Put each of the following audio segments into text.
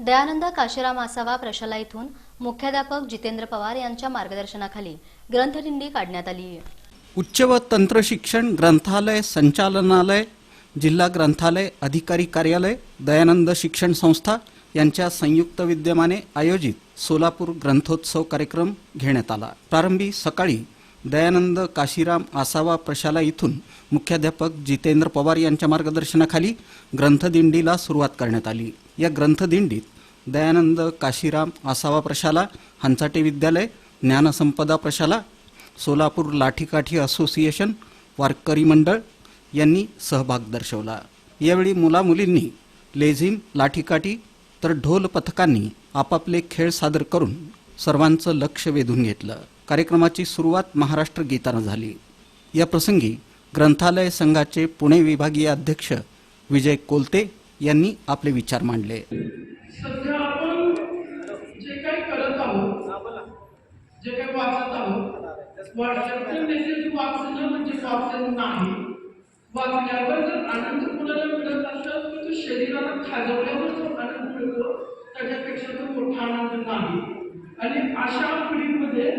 दयानंद काशीराम आसावा प्रशाला इथून मुख्याध्यापक जितेंद्र पवार यांच्या मार्गदर्शनाखाली ग्रंथदिंडी काढण्यात आली. उच्च व तंत्र शिक्षण ग्रंथालय संचालनालय जिल्हा ग्रंथालय अधिकारी कार्यालय दयानंद शिक्षण संस्था यांच्या संयुक्त विद्यमाने आयोजित सोलापूर ग्रंथोत्सव कार्यक्रम घेण्यात आला. प्रारंभी सकाळी दयानंद काशीराम आसावा प्रशाला इथून मुख्याध्यापक जितेंद्र पवार यांच्या मार्गदर्शनाखाली ग्रंथदिंडीला सुरुवात करण्यात आली. या ग्रंथदिंडीत दयानंद काशीराम आसावा प्रशाला हंचाटे विद्यालय ज्ञानसंपदा प्रशाला सोलापूर लाठीकाठी असोसिएशन वारकरी मंडळ यांनी सहभाग दर्शवला. यावेळी मुलामुलींनी लेझिम लाठीकाठी तर ढोल पथकांनी आपापले खेळ सादर करून सर्वांचं लक्ष वेधून घेतलं. कार्यक्रमाची सुरुवात महाराष्ट्र गीतानं झाली. या प्रसंगी ग्रंथालय संघाचे पुणे विभागीय अध्यक्ष विजय कोलते यांनी आपले विचार मांडले. सध्या आपण जे काही करत आहोत जे काही वाचत आहोत व्हॉट्सअपचे मेसेज वाचणं म्हणजे वाचन नाही. वाचल्यावर जर आनंद कुणाला मिळत असेल तर तो शरीराला खाजवल्यावर जो आनंद मिळतो. त्याच्यापेक्षा तो मोठा आनंद नाही. आणि अशा पिढीमध्ये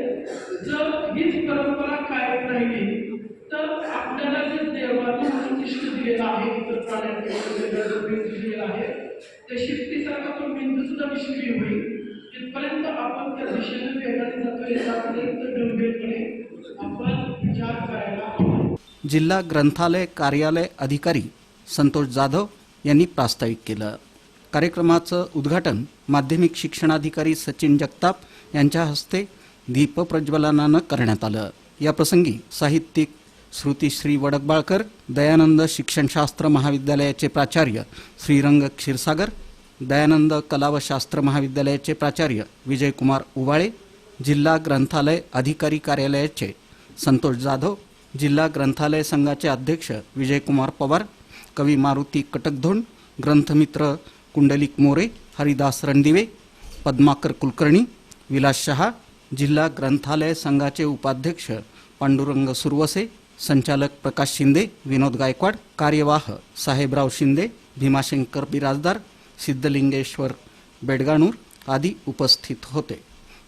जर हीच परंपरा कायम राहिली तर आपल्याला जे देवाने उद्दिष्ट दिलेलं आहे इतर प्राण्यांपेक्षा त्या शिफ्टीसारखा तो बिंदू सुद्धा निष्क्रिय होईल तिथपर्यंत आपण त्या दिशेने वेगाने जातो याच्यापर्यंत गंभीरपणे आपण विचार करायला जिल्हा ग्रंथालय कार्यालय अधिकारी संतोष जाधव यांनी प्रास्ताविक केलं. कार्यक्रमाचं उद्घाटन माध्यमिक शिक्षणाधिकारी सचिन जगताप यांच्या हस्ते दीपप्रज्वलनानं करण्यात आलं. याप्रसंगी साहित्यिक श्रुतीश्री वडकबाळकर दयानंद शिक्षणशास्त्र महाविद्यालयाचे प्राचार्य श्रीरंग क्षीरसागर दयानंद कला व शास्त्र महाविद्यालयाचे प्राचार्य विजयकुमार उवाळे जिल्हा ग्रंथालय अधिकारी कार्यालयाचे संतोष जाधव जिल्हा ग्रंथालय संघाचे अध्यक्ष विजयकुमार पवार कवी मारुती कटकधोंड ग्रंथमित्र कुंडलिक मोरे हरिदास रणदिवे पद्माकर कुलकर्णी विलास शहा जिल्हा ग्रंथालय संघाचे उपाध्यक्ष पांडुरंग सुरवसे संचालक प्रकाश शिंदे विनोद गायकवाड कार्यवाह साहेबराव शिंदे भीमाशंकर बिराजदार सिद्धलिंगेश्वर बेडगाणूर आदी उपस्थित होते.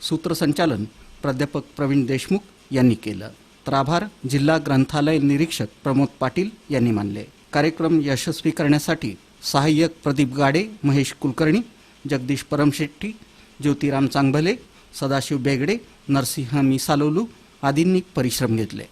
सूत्रसंचालन प्राध्यापक प्रवीण देशमुख यांनी केलं. तर आभार जिल्हा ग्रंथालय निरीक्षक प्रमोद पाटील यांनी मानले. कार्यक्रम यशस्वी करण्यासाठी सहाय्यक प्रदीप गाडे महेश कुलकर्णी जगदीश परमशेट्टी ज्योतिराम चांगभले सदाशिव बेगडे नरसिंह मिसालोलू आदींनी परिश्रम घेतले.